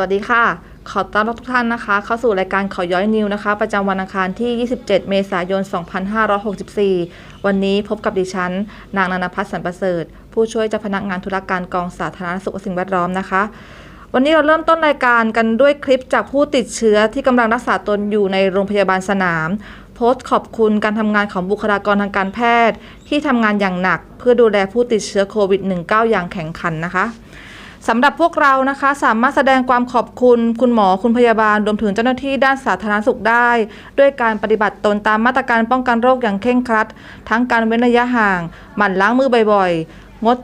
วัสดีค่ะ ขอต้อนรับทุกท่านนะคะ เข้าสู่รายการขอย้อยนิวนะคะ ประจำวันอังคารที่ 27 เมษายน 2564 วันนี้พบกับดิฉัน นางนานพัฒน์สันประเสริฐ ผู้ช่วยเจ้าพนักงานธุรการกองสาธารณสุขและสิ่งแวดล้อมนะคะ วันนี้เราเริ่มต้นรายการกันด้วยคลิปจากผู้ติดเชื้อที่กำลังรักษาตนอยู่ในโรงพยาบาลสนาม โพสต์ขอบคุณการทำงานของบุคลากรทางการแพทย์ ที่ทำงานอย่างหนัก เพื่อดูแลผู้ติดเชื้อโควิด -19 อย่างแข่งขันนะคะ สำหรับพวกเรานะคะ สามารถแสดงความขอบคุณ คุณหมอคุณพยาบาลรวมถึงเจ้าหน้าที่ด้านสาธารณสุขได้ ด้วยการปฏิบัติตนตามมาตรการป้องกันโรคอย่างเคร่งครัด ทั้งการเว้นระยะห่าง หมั่นล้างมือบ่อยๆ งด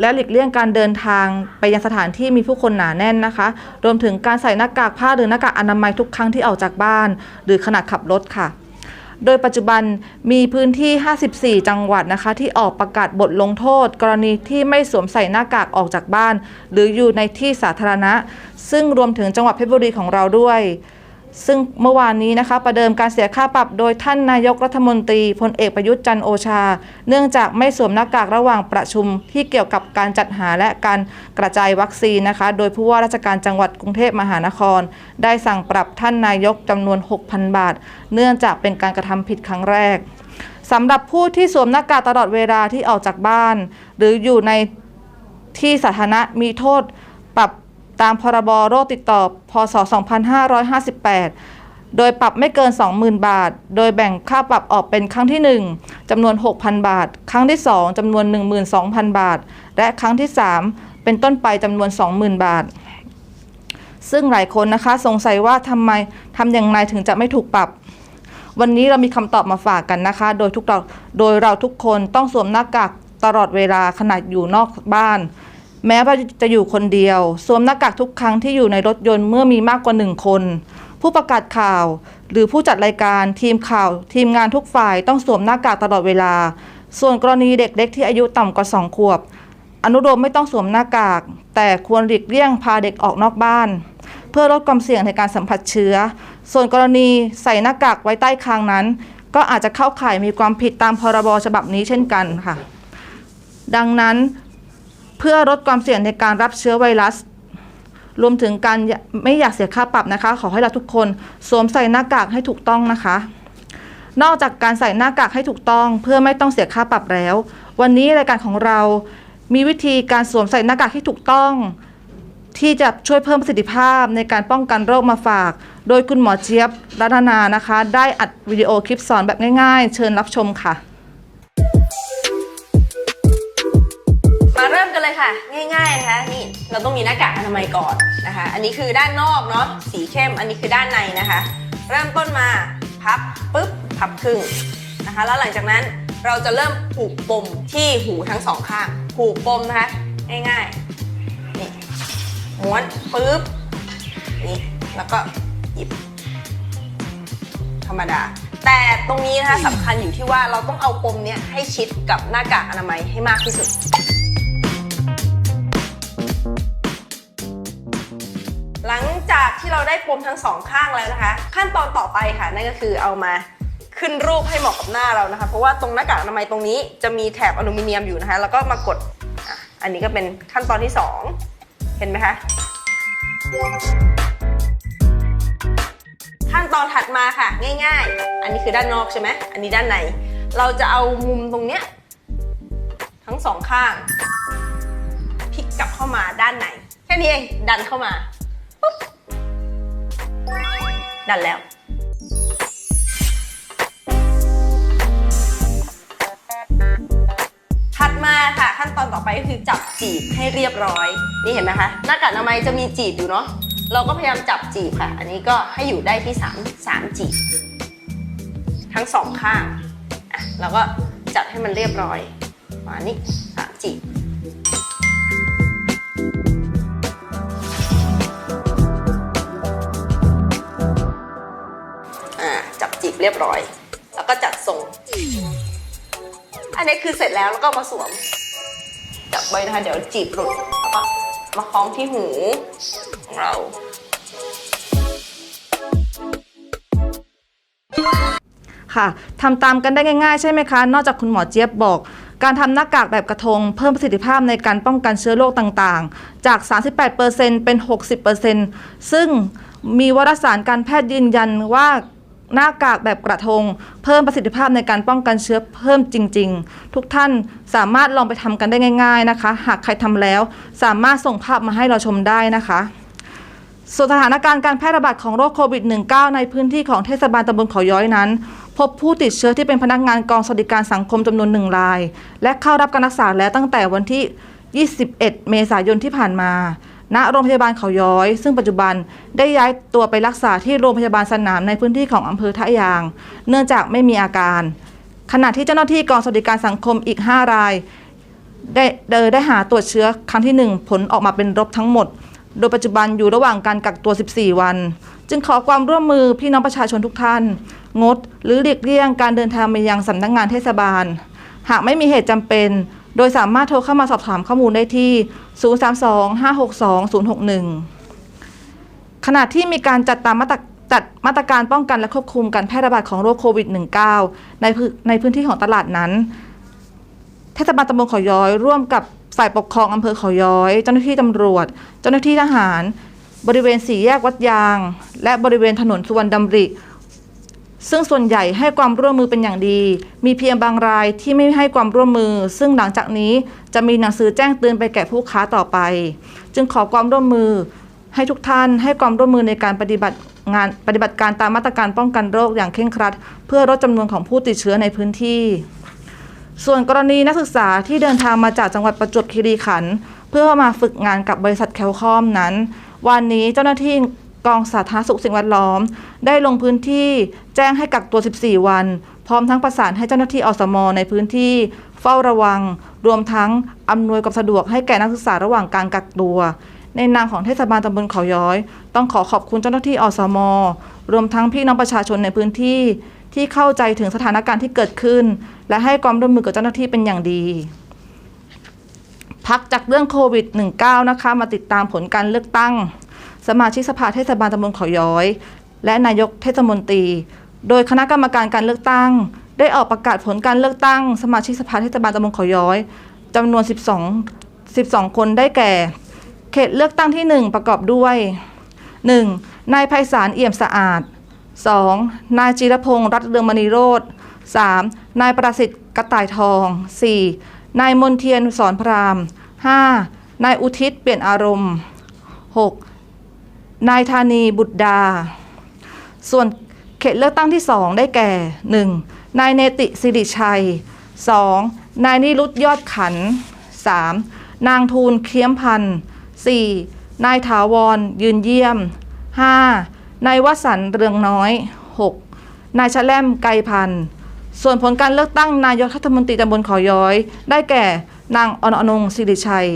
และหลีกเลี่ยงการเดินทางไปยังสถานที่มีผู้คนหนาแน่นนะคะ รวมถึงการใส่หน้ากากผ้าหรือหน้ากากอนามัยทุกครั้งที่ออกจากบ้าน หรือขณะขับรถค่ะ โดยปัจจุบันมีพื้นที่ 54 จังหวัดนะคะ ที่ออกประกาศบทลงโทษ กรณีที่ไม่สวมใส่หน้ากากออกจากบ้าน หรืออยู่ในที่สาธารณะ ซึ่งรวมถึงจังหวัดเพชรบุรีของเราด้วย ซึ่งเมื่อวานนี้นะคะประเดิมการเสียค่าปรับโดยท่านนายกรัฐมนตรีพลเอกประยุทธ์จันโอชา เนื่องจากไม่สวมหน้ากากระหว่างประชุมที่เกี่ยวกับการจัดหาและการกระจายวัคซีนนะคะ โดยผู้ว่าราชการจังหวัดกรุงเทพมหานคร ได้สั่งปรับท่านนายกจำนวน 6,000 บาท เนื่องจากเป็นการกระทำผิดครั้งแรกสำหรับผู้ที่สวมหน้ากากตลอดเวลาที่ออกจากบ้าน หรืออยู่ในที่สาธารณะมีโทษปรับ ตามพรบโรคติดต่อ พศ 2558 โดยปรับไม่เกิน 20,000 บาท โดยแบ่งค่าปรับออกเป็นครั้งที่ 1จำนวน 6,000 บาท ครั้งที่ 2จำนวน 12,000 บาท และครั้งที่ 3 เป็นต้นไปจำนวน 20,000 บาท ซึ่งหลายคนนะคะสงสัยว่าทำไมทำอย่างไรถึงจะไม่ถูกปรับ วันนี้เรามีคำตอบมาฝากกันนะคะ โดยทุกเราโดยเราทุกคนต้องสวมหน้ากากตลอดเวลาขณะอยู่นอกบ้าน แม้ว่าจะอยู่คนเดียว สวมหน้ากากทุกครั้งที่อยู่ในรถยนต์เมื่อมีมากกว่าหนึ่งคน ผู้ประกาศข่าว หรือผู้จัดรายการทีมข่าว ทีมงานทุกฝ่ายต้องสวมหน้ากากตลอดเวลา ส่วนกรณีเด็กเล็กที่อายุต่ำกว่าสองขวบ อนุโลมไม่ต้องสวมหน้ากาก แต่ควรหลีกเลี่ยงพาเด็กออกนอกบ้าน เพื่อลดความเสี่ยงในการสัมผัสเชื้อ ส่วนกรณีใส่หน้ากากไว้ใต้คางนั้น ก็อาจจะเข้าข่ายมีความผิดตามพรบฉบับนี้เช่นกันค่ะ ดังนั้น พื่อลดความเสี่ยงในการรับเชื้อไวรัส รวมถึงการไม่อยากเสียค่าปรับนะคะ ขอให้เราทุกคนสวมใส่หน้ากากให้ถูกต้องนะคะ นอกจากการใส่หน้ากากให้ถูกต้อง เพื่อไม่ต้องเสียค่าปรับแล้ว วันนี้รายการของเรามีวิธีการสวมใส่หน้ากากที่ถูกต้อง ที่จะช่วยเพิ่มประสิทธิภาพในการป้องกันโรคมาฝาก โดยคุณหมอเจี๊ยบรัตนานะคะ ได้อัดวิดีโอคลิปสอนแบบง่าย ๆ เชิญรับชมค่ะ เลยค่ะ ง่ายๆนะคะนี่เราต้องมีหน้ากากอนามัยก่อนนะคะ อันนี้คือด้านนอกเนาะสีเข้ม อันนี้คือด้านในนะคะ เริ่มต้นมาพับปุ๊บพับครึ่งนะคะ แล้วหลังจากนั้นเราจะเริ่มผูกปมที่หูทั้งสองข้างผูกปมนะคะ ง่ายๆนี่ม้วนปุ๊บนี่แล้วก็หยิบ ธรรมดา แต่ตรงนี้นะคะสำคัญอยู่ที่ว่าเราต้องเอาปมเนี้ยให้ชิดกับหน้ากากอนามัยให้มากที่สุด ที่เราได้ปมทั้งสองข้างแล้วนะคะ ขั้นตอนต่อไปค่ะนั่นก็คือเอามาขึ้นรูปให้เหมาะกับหน้าเรานะคะ เพราะว่าตรงหน้ากากอนามัยตรงนี้จะมีแถบอลูมิเนียมอยู่นะคะ แล้วก็มากดอันนี้ก็เป็นขั้นตอนที่สองเห็นไหมคะ ขั้นตอนถัดมาค่ะ ง่าย ๆ อันนี้คือด้านนอกใช่ไหมอันนี้ด้านใน เราจะเอามุมตรงเนี้ยทั้งสองข้างพลิกกลับเข้ามาด้านในแค่นี้เองดันเข้ามา ดันแล้ว ถัดมาค่ะขั้นตอนต่อไปก็คือจับจีบให้เรียบร้อย นี่เห็นไหมคะหน้ากากอนามัยจะมีจีบอยู่เนาะเราก็พยายามจับจีบค่ะ อันนี้ก็ให้อยู่ได้ที่3 3จีบ ทั้งสองข้างอะเราก็จัดให้มันเรียบร้อยมานี่สามจีบ จีบเรียบร้อย แล้วก็จัดทรง อันนี้คือเสร็จแล้วแล้วก็มาสวม จับไว้นะคะเดี๋ยวจีบหลุดแล้วก็มาคล้องที่หูของเราค่ะทำตามกันได้ง่ายๆใช่ไหมคะ นอกจากคุณหมอเจี๊ยบบอก การทำหน้ากากแบบกระทง เพิ่มประสิทธิภาพในการป้องกันเชื้อโรคต่างๆ จาก 38%เป็น 60%ซึ่งมีวารสารการแพทย์ยืนยันว่า หน้ากากแบบกระทง เพิ่มประสิทธิภาพในการป้องกันเชื้อเพิ่มจริง ๆ ทุกท่านสามารถลองไปทำกันได้ง่าย ๆนะคะ หากใครทำแล้ว สามารถส่งภาพมาให้เราชมได้นะคะส่วนสถานการณ์การแพร่ระบาดของโรคโควิด -19 ในพื้นที่ของเทศบาลตำบลเขาย้อยนั้น พบผู้ติดเชื้อที่เป็นพนักงานกองสวัสดิการสังคมจำนวนหนึ่งราย และเข้ารับการรักษาแล้วตั้งแต่วันที่ 21 เมษายนที่ผ่านมา ณโรงพยาบาลเขาย้อย ซึ่งปัจจุบันได้ย้ายตัวไปรักษาที่โรงพยาบาลสนามในพื้นที่ของอำเภอท่ายาง เนื่องจากไม่มีอาการ ขณะที่เจ้าหน้าที่กองสวัสดิการสังคมอีก 5 ราย ได้ไดได้หาตรวจเชื้อครั้งที่ 1 ผลออกมาเป็นลบทั้งหมด โดยปัจจุบันอยู่ระหว่างการกักตัว 14 วัน จึงขอความร่วมมือพี่น้องประชาชนทุกท่าน งด หรือหลีกเลี่ยงการเดินทางไปยังสำนักงานเทศบาล หากไม่มีเหตุจำเป็น โดยสามารถโทรเข้ามาสอบถามข้อมูลได้ที่ 032-562-061 ขณะที่มีการจัดตามมาตรจัดมาตรการป้องกันและควบคุมการแพร่ระบาดของโรคโควิด -19 ในในพื้นที่ของตลาดนั้น เทศบาลตำบลขาย้อย ร่วมกับฝ่ายปกครองอำเภอขาย้อย เจ้าหน้าที่ตำรวจ เจ้าหน้าที่ทหาร บริเวณสี่แยกวัดยาง และบริเวณถนนสุวรรณดำริ ซึ่งส่วนใหญ่ให้ความร่วมมือเป็นอย่างดี มีเพียงบางรายที่ไม่ให้ความร่วมมือ ซึ่งหลังจากนี้จะมีหนังสือแจ้งเตือนไปแก่ผู้ค้าต่อไป จึงขอความร่วมมือ ให้ทุกท่านให้ความร่วมมือในการปฏิบัติงานปฏิบัติการตามมาตรการป้องกันโรคอย่างเคร่งครัด เพื่อลดจำนวนของผู้ติดเชื้อในพื้นที่ ส่วนกรณีนักศึกษาที่เดินทางมาจากจังหวัดประจวบคีรีขันธ์เพื่อมาฝึกงานกับบริษัทแคลคอมนั้น วันนี้เจ้าหน้าที่ กองสาธารณสุขสิ่งแวดล้อม ได้ลงพื้นที่แจ้งให้กักตัว 14 วัน พร้อมทั้งประสานให้เจ้าหน้าที่อสม ในพื้นที่เฝ้าระวัง รวมทั้งอำนวยความสะดวกให้แก่นักศึกษาระหว่างการกักตัว ในนามของเทศบาลตำบลเขาย้อย ต้องขอขอบคุณเจ้าหน้าที่อสม รวมทั้งพี่น้องประชาชนในพื้นที่ ที่เข้าใจถึงสถานการณ์ที่เกิดขึ้น และให้ความร่วมมือกับเจ้าหน้าที่เป็นอย่างดีพักจากเรื่องโควิด -19 นะคะ มาติดตามผลการเลือกตั้ง สมาชิกสภาเทศบาลตำบลเขาย้อย และนายกเทศมนตรี โดยคณะกรรมการการเลือกตั้ง ได้ออกประกาศผลการเลือกตั้ง สมาชิกสภาเทศบาลตำบลเขาย้อยจำนวน 12 12 คนได้แก่ เขตเลือกตั้งที่ 1 ประกอบด้วย 1. นายไพศาลเอี่ยมสะอาด 2. นายจิรพงษ์รัตเรืองมณีโรธ 3. นายประสิทธิ์กระต่ายทอง 4. นายมนเทียนสอนพราม 5. นายอุทิศเปลี่ยนอารมณ์ 6. นายธานีบุตรดา ส่วนเขตเลือกตั้งที่ 2 ได้แก่ 1. นายเนติสิริชัย 2. นายนิรุตยอดขัน 3. นางทูลเคียมพันธ์ 4. นายถาวรยืนเยี่ยม 5. นายวสันต์เรืองน้อย 6. นายชะแลมไกพันธ์ส่วนผลการเลือกตั้งนายกรัฐมนตรีตำบลขาย้อย ได้แก่นางอนอนงศิริชัย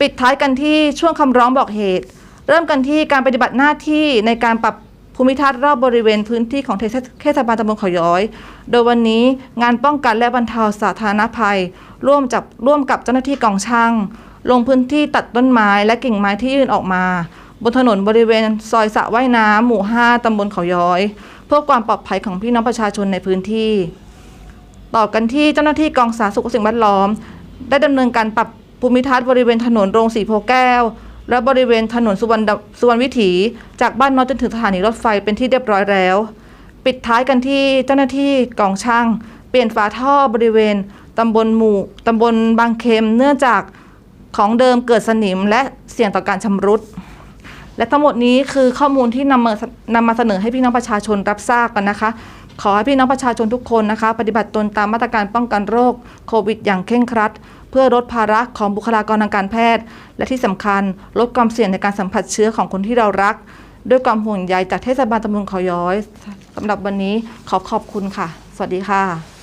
ปิดท้ายกันที่ช่วงคำร้องบอกเหตุ เริ่มกันที่การปฏิบัติหน้าที่ในการปรับภูมิทัศน์รอบบริเวณพื้นที่ของเทศบาลตำบลเขาย้อย โดยวันนี้งานป้องกันและบรรเทาสาธารณภัย ร่วมจับร่วมกับเจ้าหน้าที่กองช่างลงพื้นที่ตัดต้นไม้และกิ่งไม้ที่ยื่นออกมา บนถนนบริเวณซอยสระว่ายน้ำหมู่ 5ตำบลเขาย้อย เพื่อความปลอดภัยของพี่น้องประชาชนในพื้นที่ ต่อกันที่เจ้าหน้าที่กองสาธารณสุขสิ่งแวดล้อม ได้ดำเนินการปรับภูมิทัศน์บริเวณถนนโรงสีโพแก้ว และบริเวณถนนสุวรรณสุวรรณวิถี จากบ้านน้อยจนถึงสถานีรถไฟเป็นที่เรียบร้อยแล้ว ปิดท้ายกันที่เจ้าหน้าที่กองช่าง เปลี่ยนฝาท่อบริเวณตำบลหมู่ตำบลบางเค็มเนื่องจากของเดิมเกิดสนิมและเสี่ยงต่อการชำรุด และทั้งหมดนี้คือข้อมูลที่นำมานำมาเสนอให้พี่น้องประชาชนรับทราบกันนะคะ ขอให้พี่น้องประชาชนทุกคนนะคะ ปฏิบัติตนตามมาตรการป้องกันโรคโควิด อย่างเคร่งครัด เพื่อลดภาระของบุคลากรทางการแพทย์ และที่สำคัญลดความเสี่ยงในการสัมผัสเชื้อของคนที่เรารัก ด้วยความห่วงใยจากเทศบาลตำบลเขาย้อยสำหรับวันนี้ขอขอบคุณค่ะ สวัสดีค่ะ